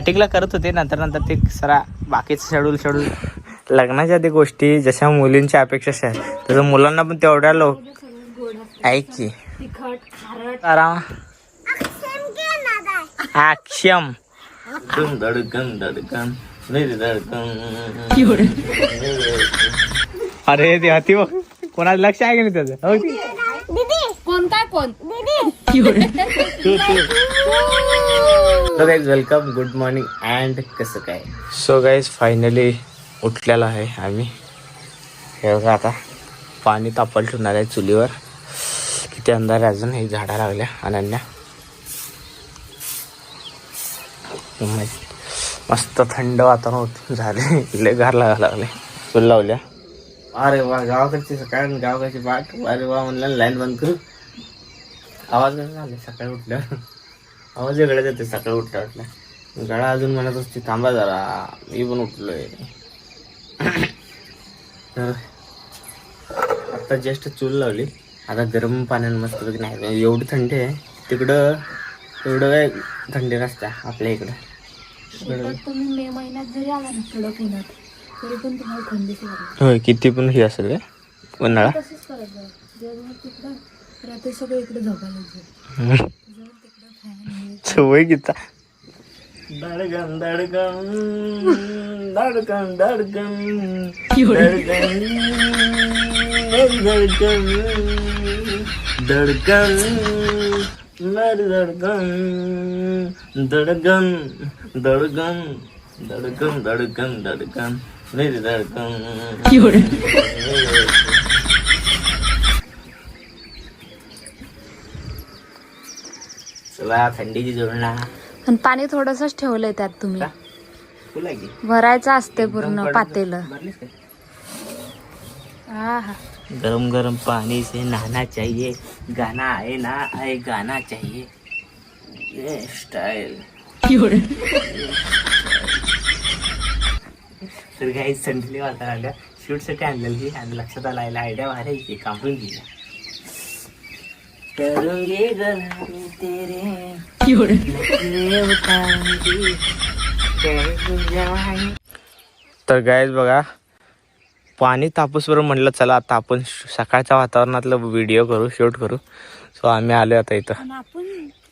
स्टार्टिंगला करत होते नंतर नंतर ते सरा बाकीचं शेड्यूल शेड्यूल लग्नाच्या आधी गोष्टी जशा मुलींच्या अपेक्षा आहेत. तसं मुलांना पण तेवढ्या लोक ऐक की. तिखट खारट आराम अक्षम धडकन धडकन. अरे ते हाती बघ. कोणाला लक्ष आहे की नाही त्याचं? हो की? कोण काय कोण? So guys welcome good morning and कसं काय? सो गाईज फायनली उठलेलो आहे आम्ही. हे बघा आता पाणी तापल ठेवणार आहे चुलीवर. किती अंधार अजून हे झाडा लागल्या अनन्या. मस्त- थंड वातावरण होत झाले. लय गार लागायला लागले. चूल लावल्या. अरे वा गावाकडची सकाळ गावाकडची बाट अरे वा म्हणलं लाईन बंद करू. आवाज झाले सकाळी उठल्यावर? आवाज वेगळा येते सकाळी उठल्या उठल्या. गळा अजून म्हणत असते थांबा जरा मी पण उठलोय. तर आता जस्ट चूल लावली. आता गरम पाण्यानं मस्त नाही एवढी थंडी आहे तिकडं एवढं काय थंडी नसते आपल्या इकडं. तुम्ही मे महिन्यात जरी आला ना पुण्यात तरी पण तुम्हाला थंडीच लागेल होय किती पण हे असेल काय उन्हाळा. तसंच तिकडं रात्री सगळं इकडे झोपायला फॅन हे सवय किता धडकन धडकन धडकन धडकन धडकन धडकन मेरी धडकन धडकन धडकन धडकन धडकन धडकन मेरी धडकन चला थंडीची जोडणा आणि पाणी थोडंसंच ठेवलंय त्यात तुम्ही. तुला की? भरायचं असते पूर्ण पातेलं. भरलीस हा हा गरम गरम पानी से नहाना चाहिए गाना आए ना आए गाना चाहिए. ये स्टाइल तर काही संडली आल्या शूटसाठी आणलेली की आणि लक्षात आला आयडिया भारी आहे की कापून दिला. करूंगी गलामी तेरे। करूं गायज बघा पाणी तापूसवर म्हणलं चला आता आपण सकाळच्या वातावरणातलं व्हिडिओ करू शूट करू. सो आम्ही आलो आता इथं. आपण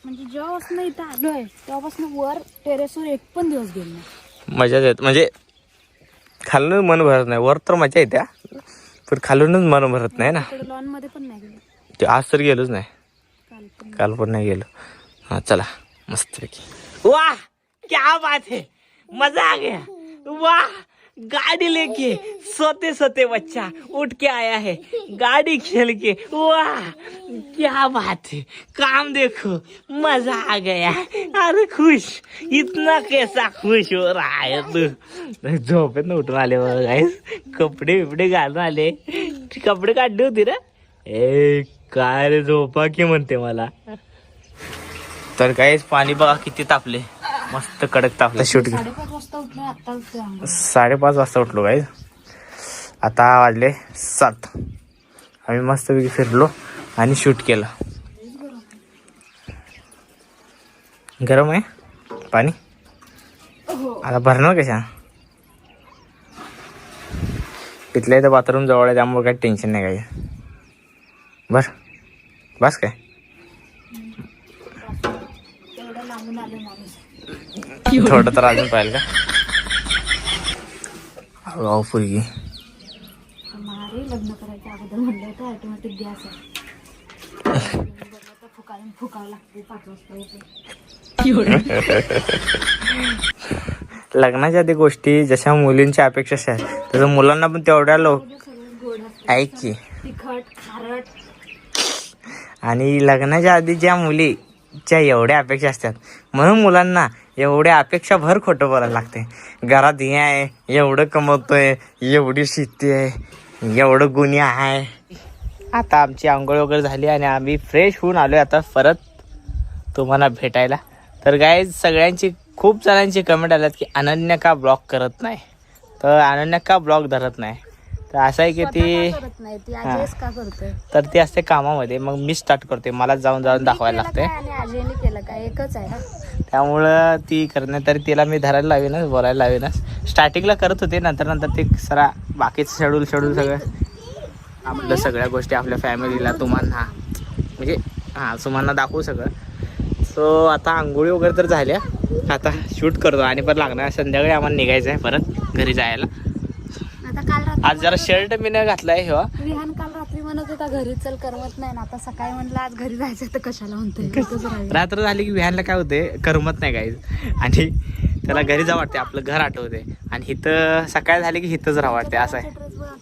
म्हणजे जेव्हापासून इथं आलोय तेव्हापासून वर टेरेसवर एक पण दिवस गेलो नाही. मजाच येत. म्हणजे खालूनच मन भरत नाही. वर तर मजा येत्या पण खालूनच मन भरत नाही ना. लॉनमध्ये पण नाही गेलो. ते आज तर गेलोच नाही. काल पण नाही. गेलो. हा चला. मस्तपैकी. वाह क्या बात है. मजा आ गया. वाह गाड़ी लेके. सोते सोते बच्चा उठ के आया है. गाड़ी खेल के. वाह क्या बात है. काम देखो मजा आ गया. अरे खुश. इतना कैसा खुश हो रहा है तू. झोपेत न उठून आले बघा गाईस कपडे बिपडे घालून आले. कपडे काढले होते रे. ए काय रे झोपा की म्हणते मला. तर काहीच पाणी बघा किती तापले. मस्त कडक तापलं. शूट साडेपाच वाजता उठलो आता. साडेपाच वाजता उठलो काय आता वाजले सात. आम्ही मस्तपैकी फिरलो आणि शूट केलं. गरम आहे? पाणी? आता भरणार कशा? तिथल्या इथं बाथरूम जवळ आहे त्यामुळे काही टेन्शन नाही काही बर. बस काय? थोडं तर अजून पाहिलं का? फुलगी मारे लग्न करायच्या अगोदर म्हणलं होतं ऑटोमॅटिक गॅस आहे. फुकाळून फुकावं लागते पाच वाजता उठून. लग्नाच्या आधी गोष्टी जशा मुलींच्या अपेक्षा आहेत. तसं मुलांना पण तेवढ्या लोक ऐक की. तिखट खारट. आणि लग्नाच्या आधी ज्या मुलीच्या एवढ्या अपेक्षा असतात म्हणून मुलांना एवढ्या अपेक्षा भर खोटं बोलायला लागते. घरात हे आहे एवढं कमवतोय एवढी शेती आहे एवढं गुन्हे आहे. आता आमची आंघोळ वगैरे झाली आणि आम्ही फ्रेश होऊन आलो आता परत तुम्हाला भेटायला. तर काय सगळ्यांची खूप जणांची कमेंट आल्यात की अनन्या का ब्लॉग करत नाही. तर अनन्या का ब्लॉग धरत नाही. तर असं आहे की ती स्वतः का करत नाही? ती अजयच का करतोय? तर ती असते कामामध्ये. मग मी स्टार्ट करते मला जाऊन जाऊन दाखवायला केलं लागते काय आणि अजयने केलं काय? एकच आहे ना? त्यामुळं ती करणे तरी तिला मी धरायला लावीनच बोलायला लावीनच. स्टार्टिंगला करत होते नंतर नंतर ते सरा बाकीचं शेड्यूल शेड्यूल सगळं आपलं सगळ्या गोष्टी आपल्या फॅमिलीला तुम्हाला म्हणजे हां तुम्हाला दाखवू सगळं. सो आता आंघोळी वगैरे तर झाल्या. आता शूट करतो. आणि परत लागणार संध्याकाळी आम्हाला निघायचं आहे परत घरी जायला. आज जरा शर्ट मी न घातलाय हो विहान काल रात्री म्हणत होता घरी चल करमत नाही. ना आता सकाळी म्हणलं आज घरी जायचं तर कशाला म्हणतोय. रात्र झाली की विहानला काय होते करमत नाही काही आणि त्याला घरी जा वाटते आपलं घर आठवते आणि इथं सकाळ झाली की इथंच राहा वाटते असं आहे.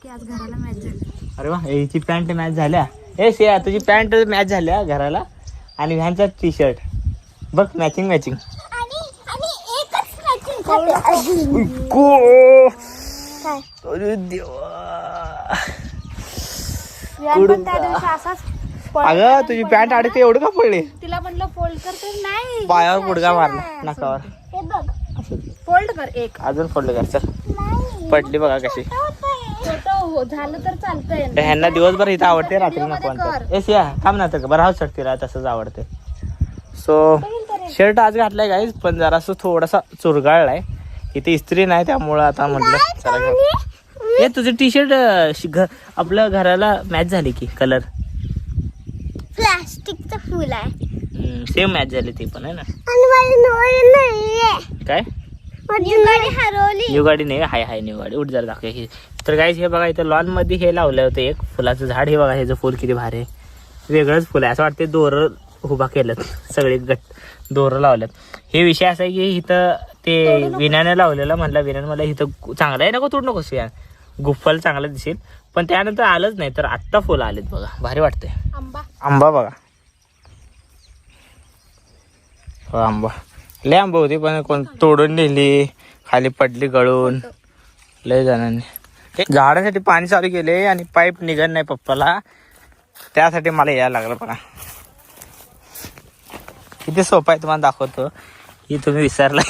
आज घराला मॅच झाली. अरे वा हिची पॅन्ट मॅच झाल्या. ए सिया तुझी पॅन्ट मॅच झाल्या घराला. आणि व्हॅनचा टी शर्ट बघ मॅचिंग मॅचिंग अरे देवा. विहान पण त्या दिवशी असाच पळत अगं तुझी पॅन्ट. अडकते एवढं का पडली तिला म्हणलं फोल्ड कर तर नाही पायावर गुडगा मारला नाकावर. हे बघ. फोल्ड कर एक. अजून पडलं का चल. पडली बघा कशी. छोटं हो झालं तर चालतंय. तर ह्यांना दिवसभर इथं आवडते रात्री नको मध्ये आणतात ए सिया थांब ना तर बरं हाऊस रा तसंच आवडते. सो शर्ट आज घातलाय गाईज पण जरासं थोडासा चुरगाळलाय. इथे इस्त्री नाही त्यामुळं आता म्हटलं चला घेऊ. ए तुझं टी शर्ट आपल्या घराला मॅच झाली की कलर प्लास्टिकचं फुल आहे. सेम मॅच झाली ती पण आहे ना? काय? न्यू गाडी नाही हाय हाय न्यू गाडी. उठ जरा दाखव ही. तर गाईज हे बघा इथं लॉनमध्ये हे लावलं होतं एक. फुलाचं झाड हे बघा ह्याचं फुल किती भारी आहे. वेगळंच फुल आहे. असं वाटते दोर उभा केलं सगळे गट दोरं लावल्यात हे विषय असा आहे की इथं ते विण्याने लावलेलं म्हणलं विण्याने मला इथं चांगलं आहे नको तोड नको विहान गुफ्फल चांगलं दिसेल. पण त्यानंतर आलंच नाही तर आत्ता फुलं आलेत बघा. भारी वाटतंय. आंबा. आंबा बघा. हो आंबा. लय आंबा होती पण कोण तोडून नेली खाली पडली गळून. लय जणांनी. हे झाडासाठी पाणी चालू केले आणि पाईप निघत नाही पप्पाला. त्यासाठी मला यायला लागलं बघा. किती सोपं आहे तुम्हाला दाखवतो. ही तुम्ही विसरला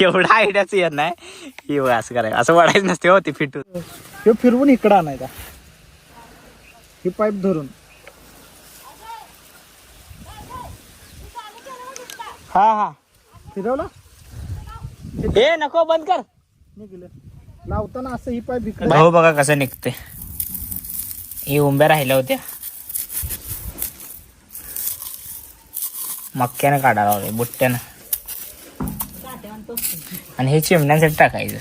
एवढा आयडियाच येत नाही. बघा असं करायचं. असं वाढायचं नसते हो ती फिटून. हे फिरवून इकडं आणायचा. ही पाईप धरून. हा हा. फिरवला? हे नको बंद कर. निघलं. लावताना असं ही पाईप इकडे. भाऊ बघा कसं निघते हे उंब्या राहिल्या होत्या. मक्क्यानं काढायला लावले बुट्ट्यानं. आणि हे चिमण्यांसाठी टाकायचं.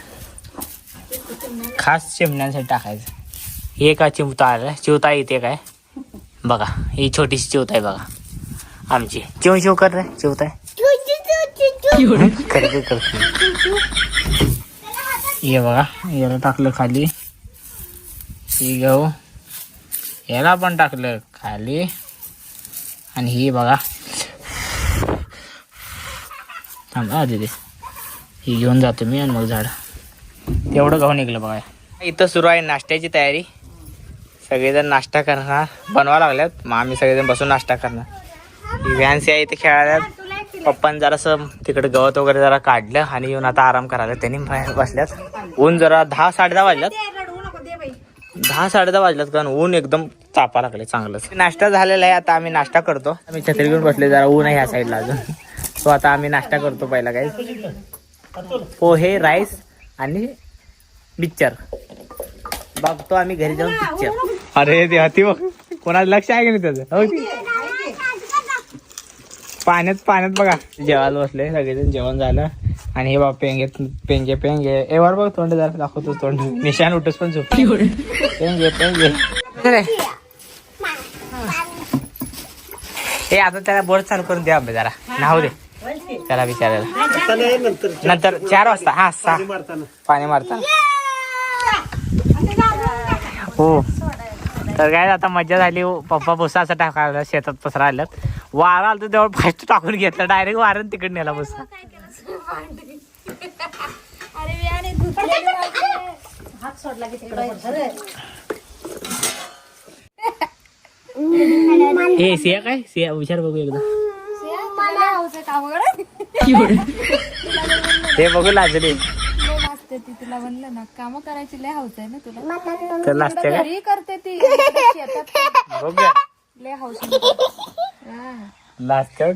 खास चिमण्यांसाठी टाकायचं. हे का चिमता आलं? चिवता येते काय? बघा ही छोटीशी चिवता आहे बघा. आमची. चिव चिव कर रे चिवताय. करते करते हे बघा याला टाकलं खाली. ही गहू याला पण टाकलं खाली. आणि ही बघा. थांबा आधी ते ही घेऊन जातो मी आणि मग झाड. तेवढं गाव निघलं बघा. इथं सुरू आहे नाश्त्याची तयारी. सगळेजण नाश्ता करणार. बनवा लागल्यात. मग आम्ही सगळेजण बसून नाश्ता करणार. ही व्हॅन्सी आहे इथे खेळायला पप्पान जरासं तिकडे गवत वगैरे जरा काढलं आणि येऊन आता आराम करायला त्यांनी बसल्यात. ऊन जरा दहा साडे दहा वाजल्यात. दहा साडे दहा वाजल्यात कारण ऊन एकदम तापा लागले चांगलंच. नाश्ता झालेला आहे. आता आम्ही नाश्ता करतो. आम्ही छत्री घेऊन बसले जरा ऊन आहे ह्या साईडला अजून. सो आता आम्ही नाश्ता करतो पहिला काही. पोहे राईस आणि पिक्चर बघतो आम्ही घरी जाऊन पिक्चर अरे ते हती बघ. कोणाला लक्ष आहे की नाही त्याचं? हो? पाण्यात पाण्यात बघा. जेवायला बसले सगळेजण जेवण झालं. आणि हे बाबा पेंगे पेंगे पेंगे. एवर बघ तोंड जरा दाखवतो तोंड. निशान उठस पण झोप. पेंगे पेंगे. हे आता त्याला बोर्ड चालू करून द्या जरा. नाहू दे. त्याला विचारायला. नंतर. चार वाजता. हा सहा. पाणी मारताना. हो. तर काय आता मजा झाली. पप्पा भुसा असं टाकायला शेतात पसरा आल्यात. वारा आलं तर तेवढं फास्ट टाकून घेतलं. डायरेक्ट वारण तिकडे नेला भुसा अरे विहान धुतलेली माझी. हात सोडला की तिकडे पडतं. ए सिया काय? सिया विचार बघू एकदा. हौस आहे कामाकडे? ते बघू करते ती तुला म्हणलं ना काम करायची लय हौस आहे ना तुला. तर लाजते का? घरी करते ती शेतात बघूया. लय हौस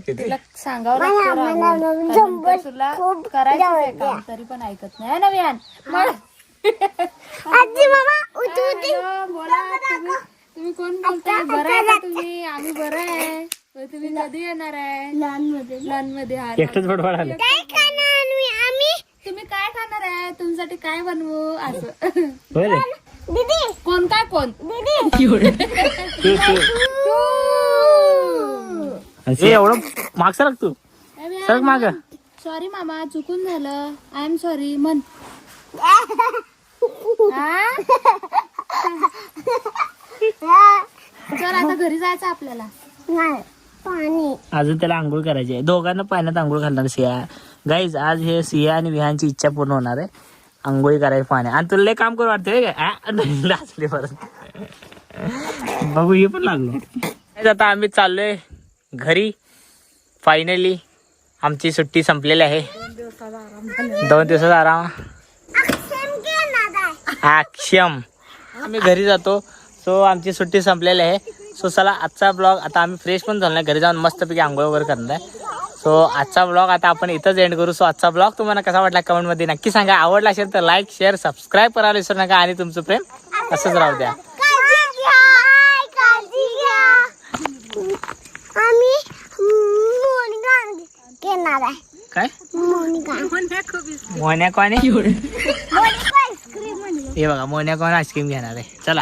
किती. तुला सांगावं लागतं राहुल. तुला करायचं आहे काम तरी पण ऐकत नाही. है ना विहान मग. आजी मामा उठ हॅलो, बोला तुम्ही तुम्ही कोण बोलताय? बरं आहे का तुम्ही? आम्ही बरं आहे. तुम्ही कधी येणार आहे? लहानमध्ये लॉनमध्ये एकटंच बडबड आलं. काय खाणार आम्ही? आम्ही? तुम्ही काय खाणार आहे? तुमच्यासाठी काय बनवू? असं. होय रे. दीदी. कोण काय कोण? दीदी. तू तू. एवढं मागचा लाग तू. सरक माग. सॉरी मामा चुकून झालं. आय एम सॉरी म्हण. हा? चल आता घरी जायचं आपल्याला. नाही. पाणी. अजून त्याला आंघोळ करायची आहे. दोघांना पाण्यात आंघोळ घालणार सिया. गाईज आज हे सिया आणि विहानची इच्छा पूर्ण होणार आहे. आंघोळी करायची पाण्या आणि तुला लय काम करू परत. बघू हे पण लागलो. आता आम्ही चाललोय घरी. फायनली आमची सुट्टी संपलेली आहे. दोन दिवसाचा आराम. अक्षम आम्ही घरी जातो. सो आमची सुट्टी संपलेली आहे. सो चला आजचा ब्लॉग आता आम्ही फ्रेश पण झालो नाही. घरी जाऊन मस्तपैकी आंघोळ वगैरे करणार आहे. सो आजचा ब्लॉग आता आपण इथंच एंड करू. सो आजचा ब्लॉग तुम्हाला कसा वाटला कमेंटमध्ये नक्की सांगा. आवडला असेल तर लाईक शेअर सबस्क्राईब करायला विसरू नका आणि तुमचं प्रेम असंच राहू द्या. आहे काय मोन्या हे बघा मोन्या कोण आईस्क्रीम घेणार आहे. चला